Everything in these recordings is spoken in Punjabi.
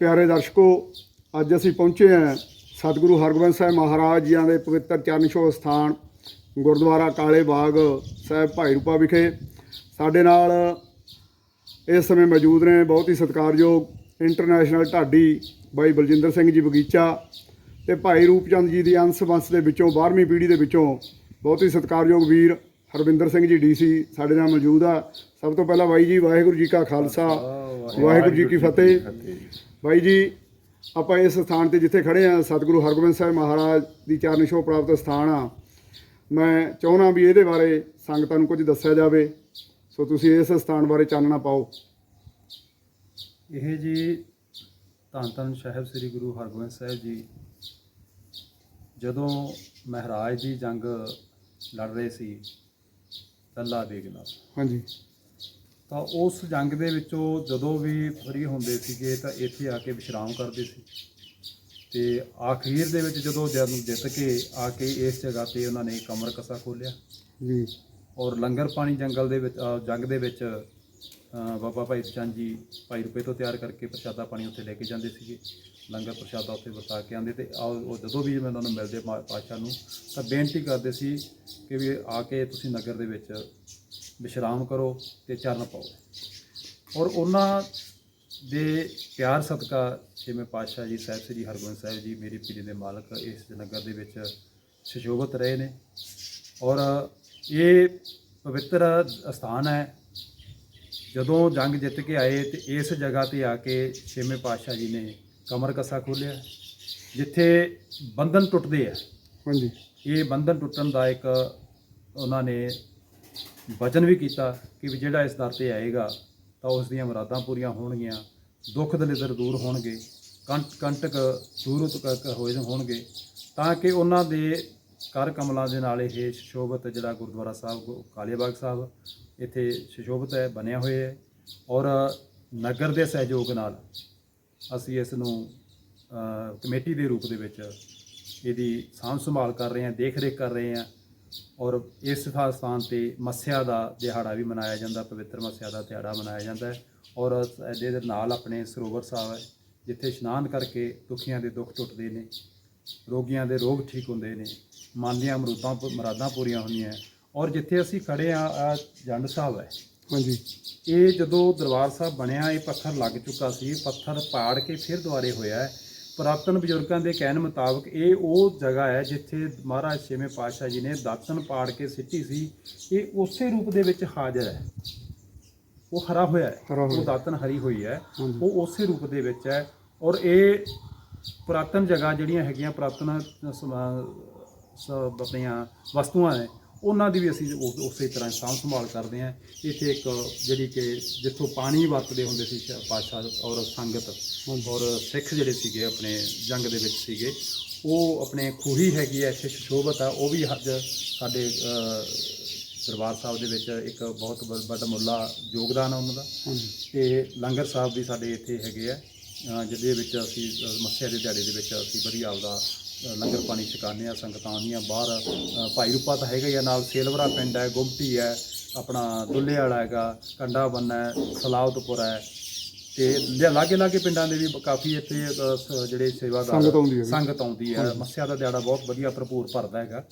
ਪਿਆਰੇ ਦਰਸ਼ਕੋ ਅੱਜ ਅਸੀਂ ਪਹੁੰਚੇ ਹਾਂ ਸਤਿਗੁਰੂ ਹਰਗੋਬਿੰਦ ਸਾਹਿਬ ਮਹਾਰਾਜ ਜੀਆਂ ਦੇ ਪਵਿੱਤਰ ਚਰਨ ਛੋਹ ਸਥਾਨ ਗੁਰਦੁਆਰਾ ਕਾਲੇ ਬਾਗ ਸਾਹਿਬ ਭਾਈ ਰੂਪਾ ਵਿਖੇ। ਸਾਡੇ ਨਾਲ ਇਸ ਸਮੇਂ ਮੌਜੂਦ ਨੇ ਬਹੁਤ ਹੀ ਸਤਿਕਾਰਯੋਗ ਇੰਟਰਨੈਸ਼ਨਲ ਢਾਡੀ ਬਾਈ ਬਲਜਿੰਦਰ ਸਿੰਘ ਜੀ ਬਗੀਚਾ ਤੇ ਭਾਈ ਰੂਪਚੰਦ ਜੀ ਦੀ ਅੰਸ਼ ਵੰਸ਼ ਦੇ ਵਿੱਚੋਂ 12ਵੀਂ ਪੀੜ੍ਹੀ ਦੇ ਵਿੱਚੋਂ ਬਹੁਤ ਹੀ ਸਤਿਕਾਰਯੋਗ ਵੀਰ ਹਰਵਿੰਦਰ ਸਿੰਘ ਜੀ ਡੀਸੀ ਸਾਡੇ ਨਾਲ ਮੌਜੂਦ ਆ। ਸਭ ਤੋਂ ਪਹਿਲਾਂ ਬਾਈ ਜੀ ਵਾਹਿਗੁਰੂ ਜੀ ਕਾ ਖਾਲਸਾ ਵਾਹਿਗੁਰੂ ਜੀ ਕੀ ਫਤਿਹ। ਬਾਈ ਜੀ ਆਪਾਂ ਇਸ ਸਥਾਨ ਤੇ ਜਿੱਥੇ ਖੜੇ ਆ ਸਤਿਗੁਰੂ ਹਰਗੋਬਿੰਦ ਸਾਹਿਬ ਮਹਾਰਾਜ ਦੀ ਚਰਨ ਛੋਹ ਪ੍ਰਾਪਤ ਸਥਾਨ ਆ। ਮੈਂ ਚਾਹੁੰਦਾ ਵੀ ਇਹਦੇ ਬਾਰੇ ਸੰਗਤਾਂ ਨੂੰ ਕੁਝ ਦੱਸਿਆ ਜਾਵੇ। ਸੋ ਤੁਸੀਂ ਇਸ ਸਥਾਨ ਬਾਰੇ ਚਾਨਣਾ ਪਾਓ। ਇਹ ਜੀ ਧੰਨ ਧੰਨ ਸਾਹਿਬ ਸ੍ਰੀ ਗੁਰੂ ਹਰਗੋਬਿੰਦ ਸਾਹਿਬ ਜੀ। ਜਦੋਂ ਮਹਾਰਾਜ ਦੀ ਜੰਗ ਲੜ ਰਹੇ ਸੀ ਲੱਲਾ ਬੇਗ ਨਾਲ। ਹਾਂਜੀ। ਤਾਂ ਉਸ ਜੰਗ ਦੇ ਵਿੱਚੋਂ ਜਦੋਂ ਵੀ ਫਰੀ ਹੁੰਦੇ ਸੀਗੇ ਤਾਂ ਇੱਥੇ ਆ ਕੇ ਵਿਸ਼ਰਾਮ ਕਰਦੇ ਸੀ। ਤੇ ਆਖੀਰ ਦੇ ਵਿੱਚ ਜਦੋਂ ਜਦ ਜਿੱਤ ਕੇ ਆ ਕੇ ਇਸ ਜਗ੍ਹਾ ਤੇ ਉਹਨਾਂ ਨੇ ਕਮਰ ਕਸਾ ਖੋਲਿਆ ਜੀ। ਔਰ ਲੰਗਰ ਪਾਣੀ ਜੰਗਲ ਦੇ ਵਿੱਚ ਜੰਗ ਦੇ ਵਿੱਚ ਬਾਬਾ ਭਾਈ ਚੰਦ ਜੀ ਭਾਈ ਰੁਪਏ ਤੋਂ ਤਿਆਰ ਕਰਕੇ ਪ੍ਰਸ਼ਾਦਾ ਪਾਣੀ ਉੱਥੇ ਲੈ ਕੇ ਜਾਂਦੇ ਸੀਗੇ। ਲੰਗਰ ਪ੍ਰਸ਼ਾਦਾ ਉੱਥੇ ਵਰਤਾ ਕੇ ਆਉਂਦੇ ਤੇ ਉਹ ਜਦੋਂ ਵੀ ਮੈਂ ਉਹਨਾਂ ਨੂੰ ਮਿਲਦੇ ਪਾਤਸ਼ਾਹ ਨੂੰ ਤਾਂ ਬੇਨਤੀ ਕਰਦੇ ਸੀ ਕਿ ਵੀ ਆ ਕੇ ਤੁਸੀਂ ਨਗਰ ਦੇ ਵਿੱਚ ਵਿਸ਼ਰਾਮ ਕਰੋ ਤੇ ਚਰਨ ਪਾਓ। ਔਰ ਉਹਨਾਂ ਦੇ ਪਿਆਰ ਸਦਕਾ ਛੇਵੇਂ ਪਾਤਸ਼ਾਹ ਜੀ ਸਾਹਿਬ ਸ੍ਰੀ ਹਰਗੋਬਿੰਦ ਸਾਹਿਬ ਜੀ ਮੇਰੀ ਪੀਰੀ ਦੇ ਮਾਲਕ ਇਸ ਨਗਰ ਦੇ ਵਿੱਚ ਸੁਸ਼ੋਭਿਤ ਰਹੇ ਨੇ। ਔਰ ਇਹ ਪਵਿੱਤਰ ਸਥਾਨ ਹੈ। ਜਦੋਂ ਜੰਗ ਜਿੱਤ ਕੇ ਆਏ ਤੇ ਇਸ ਜਗ੍ਹਾ ਤੇ ਆ ਕੇ ਛੇਵੇਂ ਪਾਤਸ਼ਾਹ ਜੀ ਨੇ ਕਮਰ ਕਸਾ ਖੋਲਿਆ ਜਿੱਥੇ ਬੰਧਨ ਟੁੱਟਦੇ ਆ। ਹਾਂਜੀ। ਇਹ ਬੰਧਨ ਟੁੱਟਣ ਦਾ ਇੱਕ ਉਹਨਾਂ ਨੇ ਵਚਨ ਵੀ ਕੀਤਾ ਕਿ ਵੀ ਜਿਹੜਾ ਇਸ ਦਰ ਤੇ ਆਏਗਾ, ਤਾਂ ਉਸ ਦੀਆਂ ਮੁਰਾਦਾਂ ਪੂਰੀਆਂ ਹੋਣਗੀਆਂ, ਦੁੱਖ ਦਲਿਦਰ ਦੂਰ ਹੋਣਗੇ, ਕੰਟ, ਕੰਟਕ ਦੂਰ ਤੱਕ ਹੋਏ ਹੋਣਗੇ, ਤਾਂ ਕਿ ਉਹਨਾਂ ਦੇ ਕਰ ਕਮਲਾਂ ਦੇ ਨਾਲ ਇਹ ਸ਼ੋਭਤ ਜਿਹੜਾ ਗੁਰਦੁਆਰਾ ਸਾਹਿਬ, ਗੁ- ਕਾਲੇ ਬਾਗ ਸਾਹਿਬ, ਇੱਥੇ ਸ਼ੋਭਤ ਹੈ, ਬਣਿਆ ਹੋਇਆ ਹੈ ਔਰ ਨਗਰ ਦੇ ਸਹਿਯੋਗ ਨਾਲ ਅਸੀਂ ਇਸ ਨੂੰ ਕਮੇਟੀ ਦੇ ਰੂਪ ਦੇ ਵਿੱਚ ਇਹਦੀ ਸਾਂਭ ਸੰਭਾਲ ਕਰ ਰਹੇ ਹਾਂ ਦੇਖ ਰੇਖ ਕਰ ਰਹੇ ਹਾਂ। ਔਰ ਇਸ ਥਾਂ ਸਥਾਨ ਤੇ ਮੱਸਿਆ ਦਾ ਦਿਹਾੜਾ ਵੀ ਮਨਾਇਆ ਜਾਂਦਾ ਪਵਿੱਤਰ ਮੱਸਿਆ ਦਾ ਦਿਹਾੜਾ ਮਨਾਇਆ ਜਾਂਦਾ ਹੈ। ਔਰ ਇਹਦੇ ਦੇ ਨਾਲ ਆਪਣੇ ਸਰੋਵਰ ਸਾਹਿਬ ਹੈ ਜਿੱਥੇ ਇਸ਼ਨਾਨ ਕਰਕੇ ਦੁਖੀਆਂ ਦੇ ਦੁੱਖ ਟੁੱਟਦੇ ਨੇ ਰੋਗੀਆਂ ਦੇ ਰੋਗ ਠੀਕ ਹੁੰਦੇ ਨੇ ਮਨ ਦੀਆਂ ਮਰੂਦਾਂ ਮਰਾਦਾਂ ਪੂਰੀਆਂ ਹੁੰਦੀਆਂ ਹੈ। ਔਰ ਜਿੱਥੇ ਅਸੀਂ ਖੜੇ ਆ ਜੰਡ ਸਾਹਿਬ ਹੈ। ਹਾਂਜੀ। ਇਹ ਜਦੋਂ ਦਰਬਾਰ ਸਾਹਿਬ ਬਣਿਆ ਇਹ ਪੱਥਰ ਲੱਗ ਚੁੱਕਾ ਸੀ ਪੱਥਰ ਪਾੜ ਕੇ ਫਿਰ ਦੁਬਾਰੇ ਹੋਇਆ ਹੈ। ਪੁਰਾਤਨ ਬਜ਼ੁਰਗਾਂ ਦੇ ਕਹਿਣ ਮੁਤਾਬਕ ਇਹ ਉਹ ਜਗ੍ਹਾ ਹੈ ਜਿੱਥੇ ਮਹਾਰਾਜ ਛੇਵੇਂ ਪਾਤਸ਼ਾਹ ਜੀ ਨੇ ਦਾਤਨ ਪਾੜ ਕੇ ਸਿੱਟੀ ਸੀ ਇਹ ਉਸੇ ਰੂਪ ਦੇ ਵਿੱਚ ਹਾਜ਼ਰ ਹੈ ਉਹ ਹਰਾ ਹੋਇਆ ਹੈ। ਉਹ ਦਾਤਨ ਹਰੀ ਹੋਈ ਹੈ। ਉਹ ਉਸੇ ਰੂਪ ਦੇ ਵਿੱਚ ਹੈ ਔਰ ਇਹ ਪੁਰਾਤਨ ਜਗ੍ਹਾ ਜਿਹੜੀਆਂ ਹੈਗੀਆਂ ਪੁਰਾਤਨ ਆਪਣੀਆਂ ਵਸਤੂਆਂ ਨੇ ਉਹਨਾਂ ਦੀ ਵੀ ਅਸੀਂ ਉਸ- ਉਸੇ ਤਰ੍ਹਾਂ ਸਾਂਭ ਸੰਭਾਲ ਕਰਦੇ ਹਾਂ। ਇੱਥੇ ਇੱਕ ਜਿਹੜੀ ਕਿ ਜਿੱਥੋਂ ਪਾਣੀ ਵਰਤਦੇ ਹੁੰਦੇ ਸੀ ਸ਼- ਪਾਤਸ਼ਾਹ ਔਰ ਸੰਗਤ ਔਰ ਸਿੱਖ ਜਿਹੜੇ ਸੀਗੇ ਆਪਣੇ ਜੰਗ ਦੇ ਵਿੱਚ ਸੀਗੇ ਉਹ ਆਪਣੇ ਖੂਹੀ ਹੈਗੀ ਹੈ ਇੱਥੇ ਸ਼ੋਭਤ ਆ। ਉਹ ਵੀ ਅੱਜ ਸਾਡੇ ਅ, ਦਰਬਾਰ ਸਾਹਿਬ ਦੇ ਵਿੱਚ ਇੱਕ ਬਹੁਤ ਵ- ਵੱਡਾ ਮੁੱਲਾ ਯੋਗਦਾਨ ਆ ਉਹਨਾਂ ਦਾ। ਤੇ ਲੰਗਰ ਸਾਹਿਬ ਵੀ ਸਾਡੇ ਇੱਥੇ ਹੈਗੇ ਆ। ਅ, ਜਿਹਦੇ ਵਿੱਚ ਅਸੀਂ ਅ, ਮੱਸਿਆ ਦੇ ਦਿਹਾੜੇ ਦੇ ਵਿੱਚ ਅਸੀਂ ਵਧੀਆ ਆਪਦਾ ਲੰਗਰ ਪਾਣੀ ਛਕਾਉਂਦੇ ਆ ਸੰਗਤਾਂ ਆਉਂਦੀਆਂ ਬਾਹਰ। ਭਾਈ ਰੂਪਾ ਤਾਂ ਹੈਗਾ ਹੀ ਆ ਨਾਲ ਸੇਲਵਰਾ ਪਿੰਡ ਹੈ ਗੁੰਮਟੀ ਹੈ ਆਪਣਾ ਦੁੱਲੇ ਵਾਲਾ ਹੈਗਾ ਕੰਡਾ ਬੰਨਾ ਹੈ ਸਲਾਵਤਪੁਰ ਹੈ। ਤੇ ਲਾਗੇ ਲਾਗੇ ਪਿੰਡਾਂ ਦੇ ਵੀ ਕਾਫੀ ਇੱਥੇ ਜਿਹੜੇ ਸੇਵਾਦਾਰ ਸੰਗਤ ਆਉਂਦੀ ਹੈ ਵੀ। ਸੰਗਤ ਆਉਂਦੀ ਹੈ। ਮੱਸਿਆ ਦਾ ਦਿਹਾੜਾ ਬਹੁਤ ਵਧੀਆ ਭਰਪੂਰ ਭਰਦਾ ਹੈਗਾ।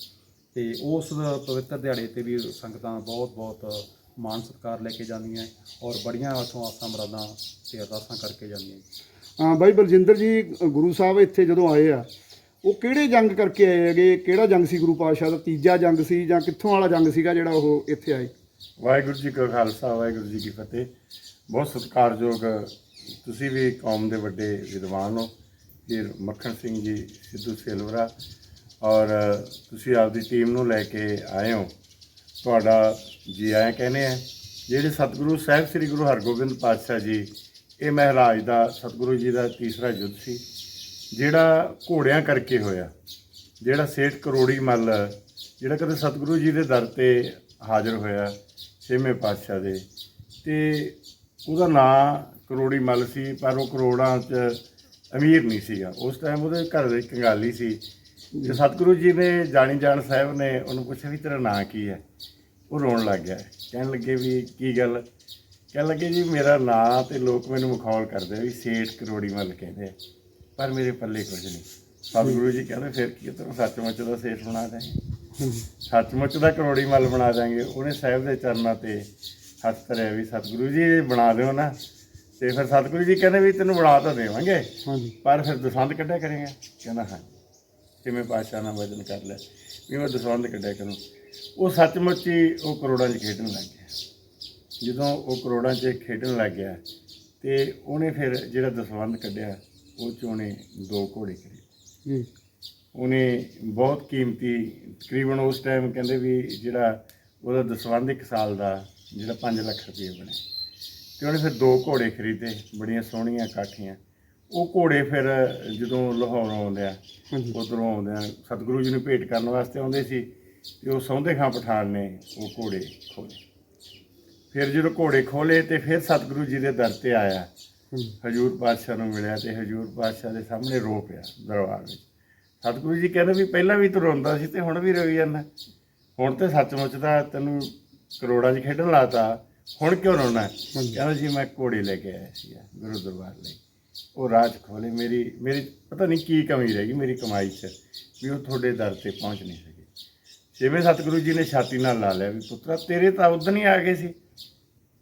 ਤੇ ਉਸ ਪਵਿੱਤਰ ਦਿਹਾੜੇ ਤੇ ਵੀ ਸੰਗਤਾਂ ਬਹੁਤ ਬਹੁਤ ਮਾਣ ਸਤਿਕਾਰ ਲੈ ਕੇ ਜਾਂਦੀਆਂ ਔਰ ਬੜੀਆਂ ਉਥੋਂ ਆਸਾਂ ਮਰਾਦਾਂ ਤੇ ਅਰਦਾਸਾਂ ਕਰਕੇ ਜਾਂਦੀਆਂ ਹਾਂ। ਬਾਈ ਬਲਜਿੰਦਰ ਜੀ ਗੁਰੂ ਸਾਹਿਬ ਇੱਥੇ ਜਦੋਂ ਆਏ ਆ ਉਹ ਕਿਹੜੇ ਜੰਗ ਕਰਕੇ ਆਏ ਹੈਗੇ? ਕਿਹੜਾ ਜੰਗ ਸੀ ਗੁਰੂ ਪਾਤਸ਼ਾਹ ਦਾ? ਤੀਜਾ ਜੰਗ ਸੀ ਜਾਂ ਕਿੱਥੋਂ ਵਾਲਾ ਜੰਗ ਸੀਗਾ ਜਿਹੜਾ ਉਹ ਇੱਥੇ ਆਏ? ਵਾਹਿਗੁਰੂ ਜੀ ਕਾ ਖਾਲਸਾ, ਵਾਹਿਗੁਰੂ ਜੀ ਕੀ ਫਤਿਹ। ਬਹੁਤ ਸਤਿਕਾਰਯੋਗ ਤੁਸੀਂ ਵੀ ਕੌਮ ਦੇ ਵੱਡੇ ਵਿਦਵਾਨ ਹੋ। ਫਿਰ ਮੱਖਣ ਸਿੰਘ ਜੀ, ਸਿੱਧੂ ਸੇਲਵਰਾ ਔਰ ਤੁਸੀਂ ਆਪਦੀ ਟੀਮ ਨੂੰ ਲੈ ਕੇ ਆਏ ਹੋ। ਤੁਹਾਡਾ ਜੀ ਆਇਆਂ ਕਹਿੰਦੇ ਆ, ਜਿਹੜੇ ਸਤਿਗੁਰੂ ਸਾਹਿਬ ਸ੍ਰੀ ਗੁਰੂ ਹਰਗੋਬਿੰਦ ਪਾਤਸ਼ਾਹ ਜੀ, ਇਹ ਮਹਾਰਾਜ ਦਾ ਸਤਿਗੁਰੂ ਜੀ ਦਾ ਤੀਸਰਾ ਯੁੱਧ ਸੀ। ਜਿਹੜਾ ਘੋੜਿਆਂ ਕਰਕੇ ਹੋਇਆ, ਜਿਹੜਾ ਸੇਠ ਕਰੋੜੀ ਮੱਲ, ਜਿਹੜਾ ਕਦੇ ਸਤਿਗੁਰੂ ਜੀ ਦੇ ਦਰ ਤੇ ਹਾਜ਼ਰ ਹੋਇਆ ਛੇਵੇਂ ਪਾਤਸ਼ਾਹ ਦੇ, ਤੇ ਉਹਦਾ ਨਾਂ ਕਰੋੜੀ ਮੱਲ ਸੀ, ਪਰ ਉਹ ਕਰੋੜਾਂ 'ਚ ਅਮੀਰ ਨਹੀਂ ਸੀਗਾ। ਉਸ ਟਾਈਮ ਉਹਦੇ ਘਰ ਦੇ ਕੰਗਾਲੀ ਸੀ, ਤੇ ਸਤਿਗੁਰੂ ਜੀ ਨੇ ਜਾਣੀ ਜਾਣ ਸਾਹਿਬ ਨੇ ਉਹਨੂੰ ਪੁੱਛਿਆ ਵੀ ਤੇਰਾ ਨਾਂ ਕੀ ਹੈ? ਉਹ ਰੋਣ ਲੱਗ ਗਿਆ। ਕਹਿਣ ਲੱਗੇ ਵੀ ਕੀ ਗੱਲ? ਕਹਿਣ ਲੱਗੇ ਜੀ, ਮੇਰਾ ਨਾਂ ਤੇ ਲੋਕ ਮੈਨੂੰ ਮਖੌਲ ਕਰਦੇ ਆ ਵੀ ਸੇਠ ਕਰੋੜੀ ਮੱਲ ਕਹਿੰਦੇ ਆ। ਪਰ ਮੇਰੇ ਪੱਲੇ ਕੁਝ ਨਹੀਂ। ਸਤਿਗੁਰੂ ਜੀ ਕਹਿੰਦੇ ਫਿਰ ਕੀ ਤੈਨੂੰ ਸੱਚਮੁੱਚ ਦਾ ਸੇਠ ਬਣਾ ਦਾਂਗੇ ਸੱਚਮੁੱਚ ਦਾ ਕਰੋੜੀ ਮੱਲ ਬਣਾ ਦਾਂਗੇ ਉਹਨੇ ਸਾਹਿਬ ਦੇ ਚਰਨਾਂ ਤੇ ਹੱਥ ਧਰਿਆ ਵੀ ਸਤਿਗੁਰੂ ਜੀ ਬਣਾ ਦਿਓ ਨਾ। ਤੇ ਫਿਰ ਸਤਿਗੁਰੂ ਜੀ ਕਹਿੰਦੇ ਵੀ ਤੈਨੂੰ ਬਣਾ ਤਾਂ ਦੇਵਾਂਗੇ। ਪਰ ਫਿਰ ਦਸਵੰਧ ਕੱਢਿਆ ਕਰੇਗਾ। ਕਹਿੰਦਾ ਹਾਂ। ਕਿਵੇਂ ਪਾਸ਼ਾ ਨਾਲ ਵਜਨ ਕਰ ਲਿਆ। ਵੀ ਮੈਂ ਦਸਵੰਧ ਕੱਢਿਆ ਕਰੂੰ। ਉਹ ਸੱਚਮੁੱਚ ਹੀ ਉਹ ਕਰੋੜਾਂ 'ਚ ਖੇਡਣ ਲੱਗ ਗਿਆ। ਜਦੋਂ ਉਹ ਕਰੋੜਾਂ 'ਚ ਖੇਡਣ ਲੱਗ ਗਿਆ ਤੇ ਉਹਨੇ ਫਿਰ ਜਿਹੜਾ ਦਸਵੰਧ ਕੱਢਿਆ ਉਹ 'ਚ ਉਹਨੇ ਦੋ ਘੋੜੇ ਖਰੀਦੇ ਜੀ ਉਹਨੇ ਬਹੁਤ ਕੀਮਤੀ ਤਕਰੀਬਨ ਉਸ ਟਾਈਮ ਕਹਿੰਦੇ ਵੀ ਜਿਹੜਾ ਉਹਦਾ ਦਸਵੰਧ ਇੱਕ ਸਾਲ ਦਾ ਜਿਹੜਾ 5 ਲੱਖ ਰੁਪਏ ਬਣਿਆ। ਤੇ ਉਹਨੇ ਫਿਰ ਦੋ ਘੋੜੇ ਖਰੀਦੇ ਬੜੀਆਂ ਸੋਹਣੀਆਂ ਕਾਠੀਆਂ। ਉਹ ਘੋੜੇ ਫਿਰ ਜਦੋਂ ਲਾਹੌਰ ਆਉਂਦੇ ਆ ਉਧਰੋਂ ਆਉਂਦੇ ਆ ਸਤਿਗੁਰੂ ਜੀ ਨੂੰ ਭੇਟ ਕਰਨ ਵਾਸਤੇ ਆਉਂਦੇ ਸੀ ਤੇ ਉਹ ਸੌਂਦੇ ਖਾਂ ਪਠਾਨ ਨੇ ਉਹ ਘੋੜੇ ਖੋਲੇ ਫਿਰ ਜਦੋਂ ਘੋੜੇ ਖੋਲੇ ਤੇ ਫਿਰ ਸਤਿਗੁਰੂ ਜੀ ਦੇ ਦਰ ਤੇ ਆਇਆ। ਹਜੂਰ ਪਾਤਸ਼ਾਹ ਨੂੰ ਮਿਲਿਆ ਤੇ ਹਜੂਰ ਪਾਤਸ਼ਾਹ ਦੇ ਸਾਹਮਣੇ ਰੋ ਪਿਆ ਦਰਬਾਰ ਵਿੱਚ। ਸਤਿਗੁਰੂ ਜੀ ਕਹਿੰਦੇ ਵੀ ਪਹਿਲਾਂ ਵੀ ਤੂੰ ਰੋਂਦਾ ਸੀ ਤੇ ਹੁਣ ਵੀ ਰੋਈ ਜਾਂਦਾ। ਹੁਣ ਤੇ ਸੱਚਮੁੱਚ ਦਾ ਤੈਨੂੰ ਕਰੋੜਾਂ 'ਚ ਖੇਡਣ ਲਾਤਾ। ਹੁਣ ਕਿਉਂ ਰੋਣਾ। ਕਹਿੰਦਾ ਜੀ ਮੈਂ ਘੋੜੇ ਲੈ ਕੇ ਆਇਆ ਸੀ ਗੁਰੂ ਦਰਬਾਰ ਲਈ। ਉਹ ਰਾਜ ਖੋਲੇ। ਮੇਰੀ ਮੇਰੀ ਪਤਾ ਨਹੀਂ ਕੀ ਕਮੀ ਰਹਿ ਗਈ ਮੇਰੀ ਕਮਾਈ 'ਚ ਵੀ ਉਹ ਤੁਹਾਡੇ ਦਰ ਤੇ ਪਹੁੰਚ ਨਹੀਂ ਸਕੇ। ਜਿਵੇਂ ਸਤਿਗੁਰੂ ਜੀ ਨੇ ਛਾਤੀ ਨਾਲ ਲਾ ਲਿਆ ਵੀ ਪੁੱਤਰਾ ਤੇਰੇ ਤਾਂ ਉਦਣ ਹੀ ਆ ਗਏ ਸੀ।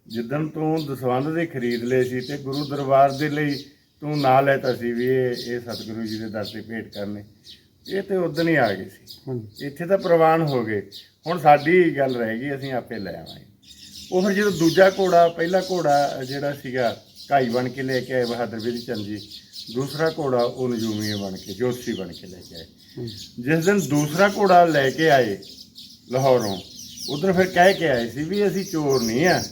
ਜਿੱਦਣ ਤੂੰ ਦਸਵੰਧ ਦੇ ਖਰੀਦ ਲਏ ਸੀ ਤੇ ਗੁਰੂ ਦਰਬਾਰ ਦੇ ਲਈ ਤੂੰ ਨਾਂ ਲੈਤਾ ਸੀ ਵੀ ਇਹ ਇਹ ਸਤਿਗੁਰੂ ਜੀ ਦੇ ਦਰ ਤੇ ਭੇਟ ਕਰਨੇ ਇਹ ਤੇ ਉਦਣ ਹੀ ਆ ਗਏ ਸੀ। ਇੱਥੇ ਤਾਂ ਪ੍ਰਵਾਨ ਹੋ ਗਏ। ਹੁਣ ਸਾਡੀ ਗੱਲ ਰਹਿ ਗਈ ਅਸੀਂ ਆਪੇ ਲੈ ਆਵਾਂਗੇ। ਉਹ ਫਿਰ ਜਦੋਂ ਦੂਜਾ ਘੋੜਾ ਪਹਿਲਾ ਘੋੜਾ ਜਿਹੜਾ ਸੀਗਾ ਕਾਈ ਬਣ ਕੇ ਲੈ ਕੇ ਆਏ ਬਹਾਦਰ ਵਿਧੀ ਚੰਦ ਜੀ ਦੂਸਰਾ ਘੋੜਾ ਉਹ ਨਜੂਮੀਏ ਬਣ ਕੇ ਜੋਤਸ਼ੀ ਬਣ ਕੇ ਲੈ ਕੇ ਆਏ। ਜਿਸ ਦਿਨ ਦੂਸਰਾ ਘੋੜਾ ਲੈ ਕੇ ਆਏ ਲਾਹੌਰੋਂ ਉਧਰ ਫਿਰ ਕਹਿ ਕੇ ਆਏ ਸੀ ਵੀ ਅਸੀਂ ਚੋਰ ਨਹੀਂ ਆ।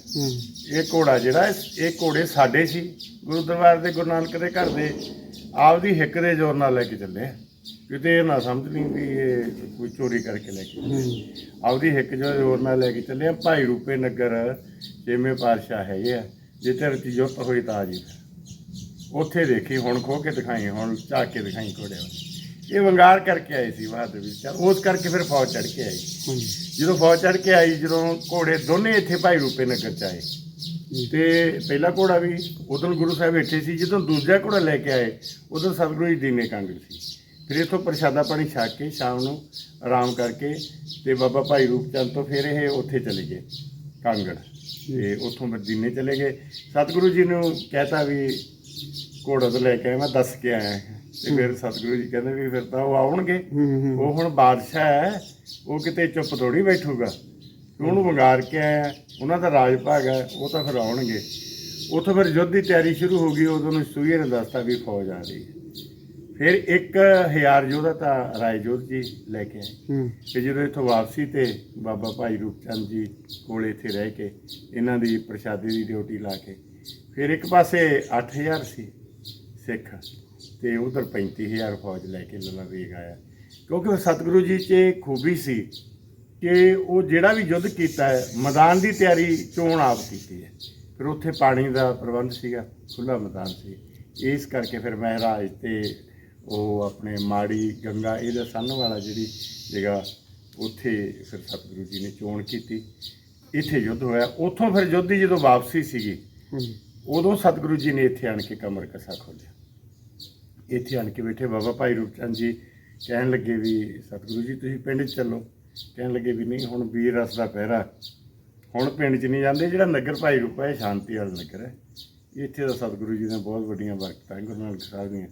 ਇਹ ਘੋੜਾ ਜਿਹੜਾ ਇਹ- ਘੋੜੇ ਸਾਡੇ ਸੀ ਗੁਰੂ ਦਰਬਾਰ ਦੇ ਗੁਰੂ ਨਾਨਕ ਦੇ ਘਰ ਦੇ। ਆਪਦੀ ਹਿੱਕ ਦੇ ਜ਼ੋਰ ਨਾਲ ਲੈ ਕੇ ਚੱਲੇ ਆ। ਕਿਤੇ ਇਹ ਨਾ ਸਮਝ ਲਈ ਵੀ ਇਹ ਕੋਈ ਚੋਰੀ ਕਰਕੇ ਲੈ ਕੇ ਆਪਦੀ ਹਿੱਕ ਜੋ ਜ਼ੋਰ ਨਾਲ ਲੈ ਕੇ ਚੱਲੇ ਆ। ਭਾਈ ਰੂਪੇ ਨਗਰ ਛੇਵੇਂ ਪਾਤਸ਼ਾਹ ਹੈਗੇ ਆ ਜਿੱਥੇ ਰਤੀ ਜੁੱਤ ਹੋਈ ਤਾਜੀ ਉੱਥੇ ਦੇਖੀ ਹੁਣ ਖੋ ਕੇ ਦਿਖਾਈ ਹੁਣ ਝਾਕ ਕੇ ਦਿਖਾਈ ਘੋੜੇ ਵਾਲੀ। ਇਹ ਵੰਗਾਰ ਕਰਕੇ ਆਏ ਸੀ ਬਹਾਦਰ ਵੀਰ ਚੱਲ ਉਸ ਕਰਕੇ ਫਿਰ ਫੌਜ ਚੜ ਕੇ ਆਈ। ਜਦੋਂ ਫੌਜ ਚੜ ਕੇ ਆਈ ਜਦੋਂ ਘੋੜੇ ਦੋਨੇ ਇੱਥੇ ਭਾਈ ਰੂਪੇ ਨਗਰ ਚ ਆਏ। ਤੇ ਪਹਿਲਾ ਘੋੜਾ ਵੀ ਉਦੋਂ ਗੁਰੂ ਸਾਹਿਬ ਬੈਠੇ ਸੀ ਜਦੋਂ ਦੂਜਾ ਘੋੜਾ ਲੈ ਕੇ ਆਏ ਉਦੋਂ ਸਤਿਗੁਰੂ ਜੀ ਦੀਨੇ ਕਾਂਗੜ ਸੀ। ਫਿਰ ਇੱਥੋਂ ਪ੍ਰਸ਼ਾਦਾ ਪਾਣੀ ਛਕ ਕੇ ਸ਼ਾਮ ਨੂੰ ਆਰਾਮ ਕਰਕੇ ਤੇ ਬਾਬਾ ਭਾਈ ਰੂਪਚੰਦ ਤੋਂ ਫਿਰ ਇਹ ਉੱਥੇ ਚਲੇ ਗਏ ਕਾਂਗੜ। ਤੇ ਉੱਥੋਂ ਦੀਨੇ ਚਲੇ ਗਏ। ਸਤਿਗੁਰੂ ਜੀ ਨੂੰ ਕਹਤਾ ਵੀ ਘੋੜਾ ਤੋਂ ਲੈ ਕੇ ਆਇਆ ਮੈਂ ਦੱਸ ਕੇ ਆਇਆ। ਤੇ ਫਿਰ ਸਤਿਗੁਰੂ ਜੀ ਕਹਿੰਦੇ ਵੀ ਫਿਰ ਤਾਂ ਉਹ ਆਉਣਗੇ। ਉਹ ਹੁਣ ਬਾਦਸ਼ਾਹ ਹੈ ਉਹ ਕਿਤੇ ਚੁੱਪ ਥੋੜੀ ਬੈਠੂਗਾ। ਉਹਨੂੰ ਵੰਗਾਰ ਕੇ ਆਇਆ ਉਹਨਾਂ ਦਾ ਰਾਜ ਭਾਗ ਹੈ ਉਹ ਤਾਂ ਫਿਰ ਆਉਣਗੇ। ਉੱਥੋਂ ਫਿਰ ਯੁੱਧ ਦੀ ਤਿਆਰੀ ਸ਼ੁਰੂ ਹੋ ਗਈ ਉਦੋਂ ਨੂੰ ਸੂਈਏ ਨੇ ਦੱਸਤਾ ਵੀ ਫੌਜ ਆ ਰਹੀ ਹੈ। ਫਿਰ ਇੱਕ ਹਜ਼ਾਰ ਯੋਧਾ ਤਾਂ ਰਾਏ ਜੋਧ ਜੀ ਲੈ ਕੇ ਆਏ। ਤੇ ਜਦੋਂ ਇੱਥੋਂ ਵਾਪਸੀ ਤੇ ਬਾਬਾ ਭਾਈ ਰੂਪਚੰਦ ਜੀ ਕੋਲ ਇੱਥੇ ਰਹਿ ਕੇ ਇਹਨਾਂ ਦੀ ਪ੍ਰਸ਼ਾਦੇ ਦੀ ਡਿਊਟੀ ਲਾ ਕੇ ਫਿਰ ਇੱਕ ਪਾਸੇ 8000 ਸੀ ਸਿੱਖ। ਤੇ ਉਧਰ 35000 ਫੌਜ ਲੈ ਕੇ ਲੱਲਾ ਵੇਗ ਆਇਆ। ਕਿਉਂਕਿ ਸਤਿਗੁਰੂ ਜੀ 'ਚ ਖੂਬੀ ਸੀ ਕਿ ਉਹ ਜਿਹੜਾ ਵੀ ਯੁੱਧ ਕੀਤਾ ਹੈ ਮੈਦਾਨ ਦੀ ਤਿਆਰੀ ਚੋਣ ਆਪ ਕੀਤੀ ਹੈ। ਫਿਰ ਉੱਥੇ ਪਾਣੀ ਦਾ ਪ੍ਰਬੰਧ ਸੀਗਾ ਖੁੱਲਾ ਮੈਦਾਨ ਸੀ। ਇਸ ਕਰਕੇ ਫਿਰ ਮਹਾਰਾਜ ਤੇ ਉਹ ਆਪਣੇ ਮਾੜੀ ਗੰਗਾ ਇਹਦਾ ਸੰਨ ਵਾਲਾ ਜਿਹੜੀ ਜਗ੍ਹਾ ਉੱਥੇ ਫਿਰ ਸਤਿਗੁਰੂ ਜੀ ਨੇ ਚੋਣ ਕੀਤੀ। ਇੱਥੇ ਯੁੱਧ ਹੋਇਆ। ਉੱਥੋਂ ਫਿਰ ਯੁੱਧ ਦੀ ਜਦੋਂ ਵਾਪਸੀ ਸੀਗੀ ਉਦੋਂ ਸਤਿਗੁਰੂ ਜੀ ਨੇ ਇੱਥੇ ਆਣ ਕੇ ਕਮਰ ਕਸਾ ਖੋਲਿਆ ਇੱਥੇ ਆਣ ਕੇ ਬੈਠੇ। ਬਾਬਾ ਭਾਈ ਰੂਪਚੰਦ ਜੀ ਕਹਿਣ ਲੱਗੇ ਵੀ ਸਤਿਗੁਰੂ ਜੀ ਤੁਸੀਂ ਪਿੰਡ 'ਚ ਚੱਲੋ। ਕਹਿਣ ਲੱਗੇ ਵੀ ਨਹੀਂ ਹੁਣ ਵੀਰ ਰਸ ਦਾ ਪਹਿਰਾ। ਹੁਣ ਪਿੰਡ 'ਚ ਨਹੀਂ ਜਾਂਦੇ। ਜਿਹੜਾ ਨਗਰ ਭਾਈ ਰੂਪਾ ਇਹ ਸ਼ਾਂਤੀ ਵਾਲਾ ਨਗਰ ਹੈ। ਇੱਥੇ ਦਾ ਸਤਿਗੁਰੂ ਜੀ ਨੇ ਬਹੁਤ ਵੱਡੀਆਂ ਬਰਕਤਾਂ ਗੁਰੂ ਨਾਨਕ ਸਾਹਿਬ ਦੀਆਂ।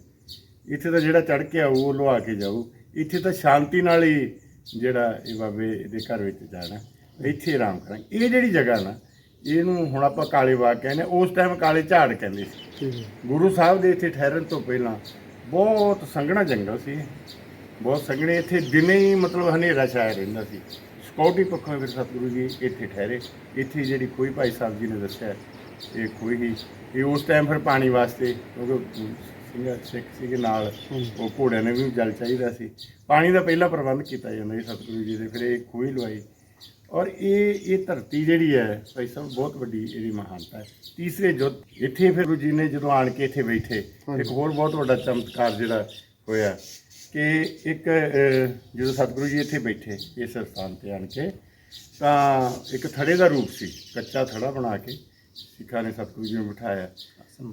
ਇੱਥੇ ਦਾ ਜਿਹੜਾ ਚੜ ਕੇ ਆਊ ਉਹ ਲੁਆ ਕੇ ਜਾਊ। ਇੱਥੇ ਤਾਂ ਸ਼ਾਂਤੀ ਨਾਲ ਹੀ ਜਿਹੜਾ ਇਹ ਬਾਬੇ ਦੇ ਘਰ ਵਿੱਚ ਜਾਣਾ। ਇੱਥੇ ਆਰਾਮ ਕਰਾਂਗੇ। ਇਹ ਜਿਹੜੀ ਜਗ੍ਹਾ ਨਾ ਇਹਨੂੰ ਹੁਣ ਆਪਾਂ ਕਾਲੇ ਬਾਗ ਕਹਿੰਦੇ ਉਸ ਟਾਈਮ ਕਾਲੇ ਝਾੜ ਕਹਿੰਦੇ ਸੀ। ਗੁਰੂ ਸਾਹਿਬ ਦੇ ਇੱਥੇ ਠਹਿਰਨ ਤੋਂ ਪਹਿਲਾਂ ਬਹੁਤ ਸੰਘਣਾ ਜੰਗਲ ਸੀ। ਬਹੁਤ ਸੰਘਣੇ, ਇੱਥੇ ਦਿਨੇ ਹੀ ਮਤਲਬ ਹਨੇਰਾ ਛਾਇਆ ਰਹਿੰਦਾ ਸੀ। ਸਿਕਿਉਰਿਟੀ ਪੱਖੋਂ ਫਿਰ ਸਤਿਗੁਰੂ ਜੀ ਇੱਥੇ ਠਹਿਰੇ। ਇੱਥੇ ਜਿਹੜੀ ਕੋਈ ਭਾਈ ਸਾਹਿਬ ਜੀ ਨੇ ਦੱਸਿਆ, ਇਹ ਖੂਹ ਹੀ, ਇਹ ਉਸ ਟਾਈਮ ਫਿਰ ਪਾਣੀ ਵਾਸਤੇ, ਕਿਉਂਕਿ ਸਿੰਘ, ਸਿੱਖ ਸੀਗੇ ਨਾਲ, ਉਹ ਘੋੜਿਆਂ ਨੇ ਵੀ ਜਲ ਚਾਹੀਦਾ ਸੀ। ਪਾਣੀ ਦਾ ਪਹਿਲਾ ਪ੍ਰਬੰਧ ਕੀਤਾ ਜਾਂਦਾ ਸੀ ਸਤਿਗੁਰੂ ਜੀ ਦੇ, ਫਿਰ ਇਹ ਖੂਹ ਲਵਾਈ। ਔਰ ਇਹ ਇਹ ਧਰਤੀ ਜਿਹੜੀ ਹੈ ਭਾਈ ਸਾਹਿਬ ਬਹੁਤ ਵੱਡੀ ਇਹਦੀ ਮਹਾਨਤਾ ਹੈ। ਤੀਸਰੇ ਜੁੱਧ ਇੱਥੇ ਫਿਰ ਗੁਰੂ ਜੀ ਨੇ ਜਦੋਂ ਆਣ ਕੇ ਇੱਥੇ ਬੈਠੇ ਇੱਕ ਹੋਰ ਬਹੁਤ ਵੱਡਾ ਚਮਤਕਾਰ ਜਿਹੜਾ ਹੋਇਆ ਕਿ ਇੱਕ ਜਦੋਂ ਸਤਿਗੁਰੂ ਜੀ ਇੱਥੇ ਬੈਠੇ ਇਸ ਸਥਾਨ ਤੇ ਆਣ ਕੇ ਤਾਂ ਇੱਕ ਥੜੇ ਦਾ ਰੂਪ ਸੀ ਕੱਚਾ ਥੜਾ ਬਣਾ ਕੇ ਸਿੱਖਾਂ ਨੇ ਸਤਿਗੁਰੂ ਜੀ ਨੂੰ ਬਿਠਾਇਆ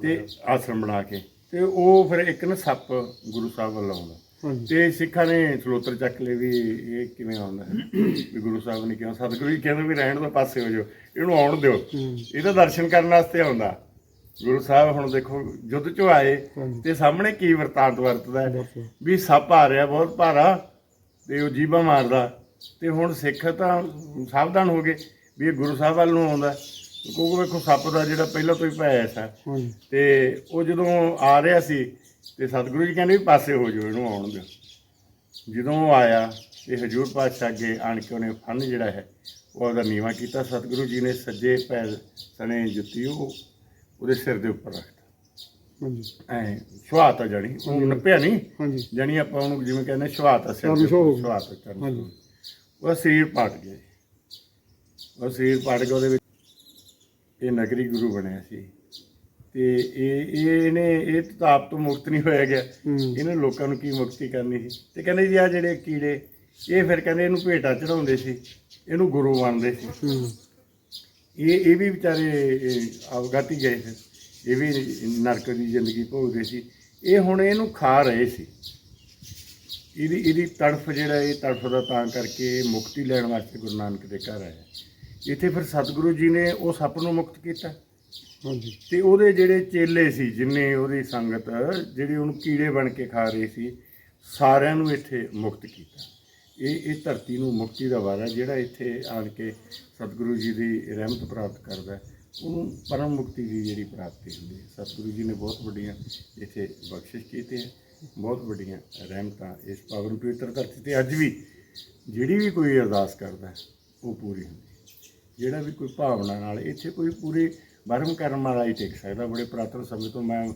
ਤੇ ਆਸਣ ਬਣਾ ਕੇ। ਤੇ ਉਹ ਫਿਰ ਇੱਕ ਨਾ ਸੱਪ ਗੁਰੂ ਸਾਹਿਬ ਵੱਲ ਆਉਂਦਾ। ਤੇ ਸਿੱਖਾਂ ਨੇ ਸਲੋਤਰ ਚੱਕ ਲਏ ਵੀ ਇਹ ਕਿਵੇਂ ਆਉਂਦਾ ਵੀ ਗੁਰੂ ਸਾਹਿਬ ਨੇ ਕਿਹਾ ਸਤਿਗੁਰੂ ਜੀ ਕਹਿੰਦੇ ਵੀ ਰਹਿਣ ਦੋ ਪਾਸੇ ਹੋ ਜਾਓ ਇਹਨੂੰ ਆਉਣ ਦਿਓ। ਇਹਦਾ ਦਰਸ਼ਨ ਕਰਨ ਵਾਸਤੇ ਆਉਂਦਾ। ਗੁਰੂ ਸਾਹਿਬ ਹੁਣ ਦੇਖੋ ਯੁੱਧ ਚੋਂ ਆਏ। ਤੇ ਸਾਹਮਣੇ ਕੀ ਵਰਤਾਂਤ ਵਰਤਦਾ ਵੀ ਸੱਪ ਆ ਰਿਹਾ ਬਹੁਤ ਭਾਰਾ ਤੇ ਉਹ ਜੀਭਾਂ ਮਾਰਦਾ। ਤੇ ਹੁਣ ਸਿੱਖ ਤਾਂ ਸਾਵਧਾਨ ਹੋ ਗਏ ਵੀ ਇਹ ਗੁਰੂ ਸਾਹਿਬ ਵੱਲ ਨੂੰ ਆਉਂਦਾ। ਕਿਉਂਕਿ ਵੇਖੋ ਸੱਪ ਦਾ ਜਿਹੜਾ ਪਹਿਲਾਂ ਤੋਂ ਹੀ ਭੈ ਐਸਾ ਹਾਂਜੀ। ਤੇ ਉਹ ਜਦੋਂ ਆ ਰਿਹਾ ਸੀ ਤੇ ਸਤਿਗੁਰੂ ਜੀ ਕਹਿੰਦੇ ਵੀ ਪਾਸੇ ਹੋ ਜਾਓ ਇਹਨੂੰ ਆਉਣ ਦਿਓ। ਜਦੋਂ ਉਹ ਆਇਆ ਤੇ ਹਜੂਰ ਪਾਤਸ਼ਾਹ ਅੱਗੇ ਆਣ ਕੇ ਉਹਨੇ ਫਨ ਜਿਹੜਾ ਹੈ ਉਹ ਉਹਦਾ ਨੀਵਾ ਕੀਤਾ। ਸਤਿਗੁਰੂ ਜੀ ਨੇ ਸੱਜੇ ਪੈਰ ਸਣੇ ਜੁੱਤੀ ਉਹ ਉਹਦੇ ਸਿਰ ਦੇ ਉੱਪਰ ਰੱਖਤਾ। ਹਾਂਜੀ। ਐ ਸ਼ੁਹਾਤਾ ਜਾਣੀ ਉਹ ਨੱਪਿਆ ਨਹੀਂ ਹਾਂਜੀ। ਜਾਣੀ ਆਪਾਂ ਉਹਨੂੰ ਜਿਵੇਂ ਕਹਿੰਦੇ ਸ਼ੁਹਾਤਾ ਸਿਰ ਚਰਨ ਛੋਹ ਹੋ ਗਈ। ਹਾਂਜੀ। ਉਹ ਸਰੀਰ ਪਾਟ ਗਿਆ ਜੀ। ਉਹ ਸਰੀਰ ਪਾਟ ਗਿਆ ਉਹਦੇ ਵਿੱਚ ਇਹ ਨਗਰੀ ਗੁਰੂ ਬਣਿਆ ਸੀ। ਤੇ ਇਹ ਇਹ ਇਹਨੇ ਇਹ ਤਾਪ ਤੋਂ ਮੁਕਤ ਨਹੀਂ ਹੋਇਆ ਗਿਆ। ਇਹਨੇ ਲੋਕਾਂ ਨੂੰ ਕੀ ਮੁਕਤੀ ਕਰਨੀ ਸੀ? ਤੇ ਕਹਿੰਦੇ ਜੀ ਆ ਜਿਹੜੇ ਕੀੜੇ ਇਹ ਫਿਰ ਕਹਿੰਦੇ ਇਹਨੂੰ ਭੇਟਾ ਚੜਾਉਂਦੇ ਸੀ। ਇਹਨੂੰ ਗੁਰੂ ਮੰਨਦੇ ਸੀ। ਇਹ ਇਹ ਵੀ ਵਿਚਾਰੇ ਅਵਗਾਤੀ ਗਏ ਫਿਰ ਇਹ ਵੀ ਨਰਕ ਦੀ ਜ਼ਿੰਦਗੀ ਭੋਗਦੇ ਸੀ। ਇਹ ਹੁਣ ਇਹਨੂੰ ਖਾ ਰਹੇ ਸੀ। ਇਹਦੀ ਇਹਦੀ ਤੜਫ ਜਿਹੜਾ ਇਹ ਤੜਫਦਾ ਤਾਂ ਕਰਕੇ ਮੁਕਤੀ ਲੈਣ ਵਾਸਤੇ ਗੁਰੂ ਨਾਨਕ ਦੇ ਘਰ ਆਇਆ। ਇੱਥੇ ਫਿਰ ਸਤਿਗੁਰੂ ਜੀ ਨੇ ਉਹ ਸੱਪ ਨੂੰ ਮੁਕਤ ਕੀਤਾ। ਹਾਂਜੀ। ਤੇ ਉਹਦੇ ਜਿਹੜੇ ਚੇਲੇ ਸੀ ਜਿੰਨੇ ਉਹਦੀ ਸੰਗਤ ਜਿਹੜੇ ਉਹਨੂੰ ਕੀੜੇ ਬਣ ਕੇ ਖਾ ਰਹੇ ਸੀ ਸਾਰਿਆਂ ਨੂੰ ਇੱਥੇ ਮੁਕਤ ਕੀਤਾ। ਇਹ ਇਹ ਧਰਤੀ ਨੂੰ ਮੁਕਤੀ ਦਾ ਵਾਰਾ ਜਿਹੜਾ ਇੱਥੇ ਆਣ ਕੇ ਸਤਿਗੁਰੂ ਜੀ ਦੀ ਰਹਿਮਤ ਪ੍ਰਾਪਤ ਕਰਦਾ ਉਹਨੂੰ ਪਰਮ ਮੁਕਤੀ ਦੀ ਜਿਹੜੀ ਪ੍ਰਾਪਤੀ ਹੁੰਦੀ ਹੈ। ਸਤਿਗੁਰੂ ਜੀ ਨੇ ਬਹੁਤ ਵੱਡੀਆਂ ਇੱਥੇ ਬਖਸ਼ਿਸ਼ ਕੀਤੀ ਹੈ ਬਹੁਤ ਵੱਡੀਆਂ ਰਹਿਮਤਾਂ ਇਸ ਪਾਵਨ ਪਵਿੱਤਰ ਧਰਤੀ ਤੇ ਅੱਜ ਵੀ ਜਿਹੜੀ ਵੀ ਕੋਈ ਅਰਦਾਸ ਕਰਦਾ ਉਹ ਪੂਰੀ ਹੁੰਦੀ ਜਿਹੜਾ ਵੀ ਕੋਈ ਭਾਵਨਾ ਨਾਲ ਇੱਥੇ ਕੋਈ ਪੂਰੀ ਬਰਮ ਕਰਨ ਵਾਲਾ ਹੀ ਟਿਕ ਸਕਦਾ। ਬੜੇ ਪੁਰਾਤਨ ਸਮੇਂ ਤੋਂ ਮੈਂ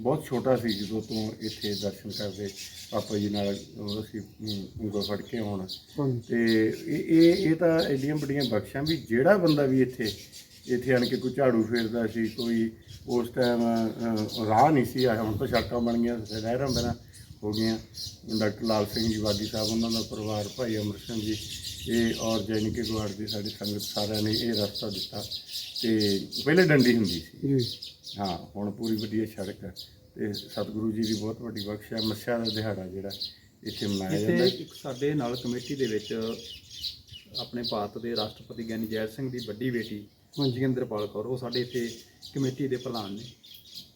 ਬਹੁਤ ਛੋਟਾ ਸੀ ਜਦੋਂ ਤੋਂ ਇੱਥੇ ਦਰਸ਼ਨ ਕਰਦੇ ਪਾਪਾ ਜੀ ਨਾਲ ਅਸੀਂ ਉਂਗਲ ਫੜ ਕੇ ਆਉਣਾ। ਤੇ ਇਹ ਇਹ ਇਹ ਤਾਂ ਐਡੀਆਂ ਵੱਡੀਆਂ ਬਖਸ਼ਾਂ ਵੀ ਜਿਹੜਾ ਬੰਦਾ ਵੀ ਇੱਥੇ ਇੱਥੇ ਆਣ ਕੇ ਕੋਈ ਝਾੜੂ ਫੇਰਦਾ ਸੀ ਕੋਈ ਉਸ ਟਾਈਮ ਰਾਹ ਨਹੀਂ ਸੀ ਹੁਣ ਤਾਂ ਸੜਕਾਂ ਬਣ ਗਈਆਂ ਰਹਿਰਾਂ ਬਣਾ ਹੋ ਗਈਆਂ। ਡਾਕਟਰ ਲਾਲ ਸਿੰਘ ਜੀ ਵਾਦੀ ਸਾਹਿਬ ਉਹਨਾਂ ਦਾ ਪਰਿਵਾਰ ਭਾਈ ਅਮਰ ਸਿੰਘ ਜੀ ਇਹ ਔਰ ਜੈਨੀ ਕੇ ਗੁਆੜ ਦੀ ਸਾਡੀ ਸੰਗਤ ਸਾਰਿਆਂ ਨੇ ਇਹ ਰਸਤਾ ਦਿੱਤਾ। ਤੇ ਪਹਿਲੇ ਡੰਡੀ ਹੁੰਦੀ ਸੀ। ਹਾਂ ਹੁਣ ਪੂਰੀ ਵਧੀਆ ਸੜਕ ਹੈ। ਤੇ ਸਤਿਗੁਰੂ ਜੀ ਦੀ ਬਹੁਤ ਵੱਡੀ ਬਖਸ਼ ਹੈ। ਮੱਸਿਆ ਦਾ ਦਿਹਾੜਾ ਜਿਹੜਾ ਇੱਥੇ ਮਨਾਇਆ ਜਾਂਦਾ। ਹੈ ਇੱਕ ਸਾਡੇ ਨਾਲ ਕਮੇਟੀ ਦੇ ਵਿੱਚ ਆਪਣੇ ਭਾਰਤ ਦੇ ਰਾਸ਼ਟਰਪਤੀ ਗਿਆਨੀ ਜੈਲ ਸਿੰਘ ਦੀ ਵੱਡੀ ਬੇਟੀ ਜੋਗਿੰਦਰਪਾਲ ਕੌਰ ਉਹ ਸਾਡੇ ਇੱਥੇ ਕਮੇਟੀ ਦੇ ਪ੍ਰਧਾਨ ਨੇ।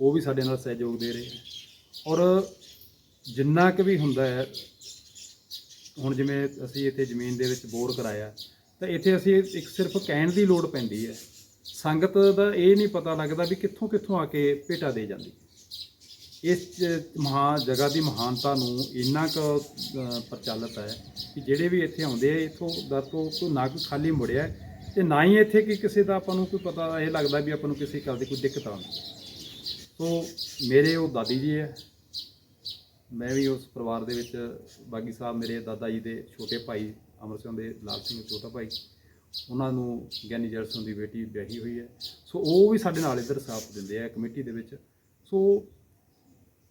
ਉਹ ਵੀ ਸਾਡੇ ਨਾਲ ਸਹਿਯੋਗ ਦੇ ਰਹੇ ਔਰ ਜਿੰਨਾ ਕੁ ਵੀ ਹੁੰਦਾ ਹੈ, ਹੁਣ ਜਿਵੇਂ ਅਸੀਂ ਇੱਥੇ ਜ਼ਮੀਨ ਦੇ ਵਿੱਚ ਬੋਰ ਕਰਾਇਆ, ਤਾਂ ਇੱਥੇ ਅਸੀਂ ਇੱਕ ਸਿਰਫ ਕਹਿਣ ਦੀ ਲੋੜ ਪੈਂਦੀ ਹੈ। ਸੰਗਤ ਦਾ ਇਹ ਨਹੀਂ ਪਤਾ ਲੱਗਦਾ ਵੀ ਕਿੱਥੋਂ ਕਿੱਥੋਂ ਆ ਕੇ ਭੇਟਾ ਦੇ ਜਾਂਦੀ। ਇਸ ਚ ਮਹਾ ਜਗ੍ਹਾ ਦੀ ਮਹਾਨਤਾ ਨੂੰ ਇੰਨਾ ਕੁ ਪ੍ਰਚਲਿਤ ਹੈ ਕਿ ਜਿਹੜੇ ਵੀ ਇੱਥੇ ਆਉਂਦੇ ਆ, ਇਥੋਂ ਦਾ ਤੋਂ ਨਾ ਕੋਈ ਖਾਲੀ ਮੁੜਿਆ ਹੈ ਤੇ ਨਾ ਹੀ ਇੱਥੇ ਕਿ ਕਿਸੇ ਦਾ ਆਪਾਂ ਨੂੰ ਕੋਈ ਪਤਾ ਇਹ ਲੱਗਦਾ ਵੀ ਆਪਾਂ ਨੂੰ ਕਿਸੇ ਗੱਲ ਦੀ ਕੋਈ ਦਿੱਕਤ ਆਉਂਦੀ। ਸੋ ਮੇਰੇ ਉਹ ਦਾਦੀ ਜੀ ਹੈ ਮੈਂ ਵੀ ਉਸ ਪਰਿਵਾਰ ਦੇ ਵਿੱਚ ਬਾਗੀ ਸਾਹਿਬ ਮੇਰੇ ਦਾਦਾ ਜੀ ਦੇ ਛੋਟੇ ਭਾਈ ਅਮਰ ਸਿੰਘ ਦੇ ਲਾਲ ਸਿੰਘ ਛੋਟਾ ਭਾਈ ਉਹਨਾਂ ਨੂੰ ਗਿਆਨੀ ਜੈਲ ਸਿੰਘ ਦੀ ਬੇਟੀ ਵਿਆਹੀ ਹੋਈ ਹੈ ਸੋ ਉਹ ਵੀ ਸਾਡੇ ਨਾਲ ਇੱਧਰ ਸਾਥ ਦਿੰਦੇ ਆ ਕਮੇਟੀ ਦੇ ਵਿੱਚ ਸੋ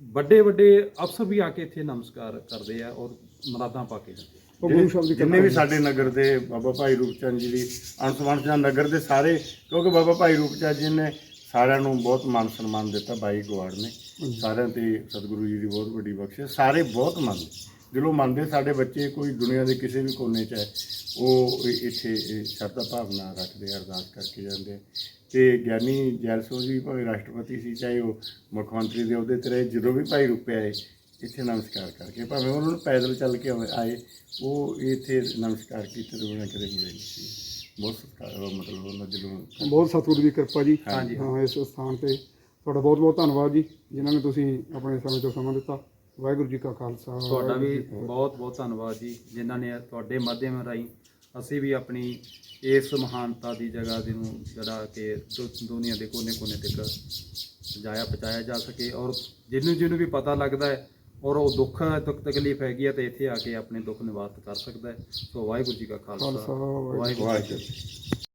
ਵੱਡੇ ਵੱਡੇ ਅਫਸਰ ਵੀ ਆ ਕੇ ਇੱਥੇ ਨਮਸਕਾਰ ਕਰਦੇ ਆ ਔਰ ਮਰਾਦਾਂ ਪਾ ਕੇ ਜਾਂਦੇ ਆ। ਉਹ ਗੁਰੂ ਸਾਹਿਬ ਦੀ ਜਿੰਨੇ ਵੀ ਸਾਡੇ ਨਗਰ ਦੇ ਬਾਬਾ ਭਾਈ ਰੂਪਚੰਦ ਜੀ ਦੀ ਅੰਸ਼ਵੰਸ਼ ਜਾਂ ਨਗਰ ਦੇ ਸਾਰੇ ਕਿਉਂਕਿ ਬਾਬਾ ਭਾਈ ਰੂਪਚੰਦ ਜੀ ਨੇ ਸਾਰਿਆਂ ਨੂੰ ਬਹੁਤ ਮਾਨ ਸਨਮਾਨ ਦਿੱਤਾ ਬਾਈ ਗਵਾੜ ਨੇ। ਸਾਰਿਆਂ ਤੇ ਸਤਿਗੁਰੂ ਜੀ ਦੀ ਬਹੁਤ ਵੱਡੀ ਬਖਸ਼ਿਸ਼ ਸਾਰੇ ਬਹੁਤ ਮੰਨਦੇ। ਦਿਲੋਂ ਮੰਨਦੇ ਸਾਡੇ ਬੱਚੇ ਕੋਈ ਦੁਨੀਆ ਦੇ ਕਿਸੇ ਵੀ ਕੋਨੇ 'ਚ ਹੈ ਉਹ ਇੱਥੇ ਸ਼ਰਧਾ ਭਾਵਨਾ ਰੱਖਦੇ ਅਰਦਾਸ ਕਰਕੇ ਜਾਂਦੇ। ਤੇ ਗਿਆਨੀ ਜੈਲ ਸਿੰਘ ਜੀ ਭਾਵੇਂ ਰਾਸ਼ਟਰਪਤੀ ਸੀ ਚਾਹੇ ਉਹ ਮੁੱਖ ਮੰਤਰੀ ਦੇ ਅਹੁਦੇ ਤੇ ਰਹੇ ਜਦੋਂ ਵੀ ਭਾਈ ਰੁਪਏ ਆਏ ਇੱਥੇ ਨਮਸਕਾਰ ਕਰਕੇ ਭਾਵੇਂ ਉਹਨਾਂ ਨੂੰ ਪੈਦਲ ਚੱਲ ਕੇ ਆਵੇ- ਆਏ ਉਹ ਇੱਥੇ ਨਮਸਕਾਰ ਕੀਤੇ ਤੋਂ ਬਿਨਾਂ ਕਦੇ ਮਿਲੇ ਨਹੀਂ ਸੀ। ਬਹੁਤ ਸਤਿਕਾਰ ਮਤਲਬ ਉਹਨਾਂ ਦਿਲੋਂ ਬਹੁਤ ਸਤਿਗੁਰੂ ਦੀ ਕਿਰਪਾ ਜੀ ਹਾਂਜੀ। ਹਾਂ ਇਸ ਸਥਾਨ ਤੇ ਤੁਹਾਡਾ ਬਹੁਤ ਬਹੁਤ ਧੰਨਵਾਦ ਜੀ ਜਿਨ੍ਹਾਂ ਨੇ ਤੁਸੀਂ ਆਪਣੇ ਸਮੇਂ ਤੋਂ ਸਮਾਂ ਦਿੱਤਾ ਵਾਹਿਗੁਰੂ ਜੀ ਕਾ ਖਾਲਸਾ ਤੁਹਾਡਾ ਵੀ ਵਾਹਿਗੁਰੂ ਜੀ ਕੀ ਫਤਿਹ। ਬਹੁਤ ਬਹੁਤ ਧੰਨਵਾਦ ਜੀ ਜਿਨ੍ਹਾਂ ਨੇ ਤੁਹਾਡੇ ਮਾਧਿਅਮ ਰਾਹੀਂ ਅਸੀਂ ਵੀ ਆਪਣੀ ਇਸ ਮਹਾਨਤਾ ਦੀ ਜਗ੍ਹਾ ਦੀ ਨੂੰ ਜਿਹੜਾ ਕਿ ਦੁ- ਦੁਨੀਆ ਦੇ ਕੋਨੇ-ਕੋਨੇ ਤੱਕ ਪਹੁੰਚਾਇਆ ਪਹੁੰਚਾਇਆ ਜਾ ਸਕੇ ਔਰ ਜਿਹਨੂੰ ਜਿਹਨੂੰ ਵੀ ਪਤਾ ਲੱਗਦਾ ਹੈ ਔਰ ਉਹ ਦੁੱਖ ਦੁੱਖ ਤਕਲੀਫ ਹੈਗੀ ਹੈ ਤੇ ਇੱਥੇ ਆ ਕੇ ਆਪਣੇ ਦੁੱਖ ਨਿਵਾਰਤ ਕਰ ਸਕਦਾ ਹੈ। ਸੋ ਵਾਹਿਗੁਰੂ ਜੀ ਕਾ ਖਾਲਸਾ। ਵਾਹਿਗੁਰੂ ਜੀ ਕੀ ਵਾਹਿਗੁਰੂ ਫਤਿਹ।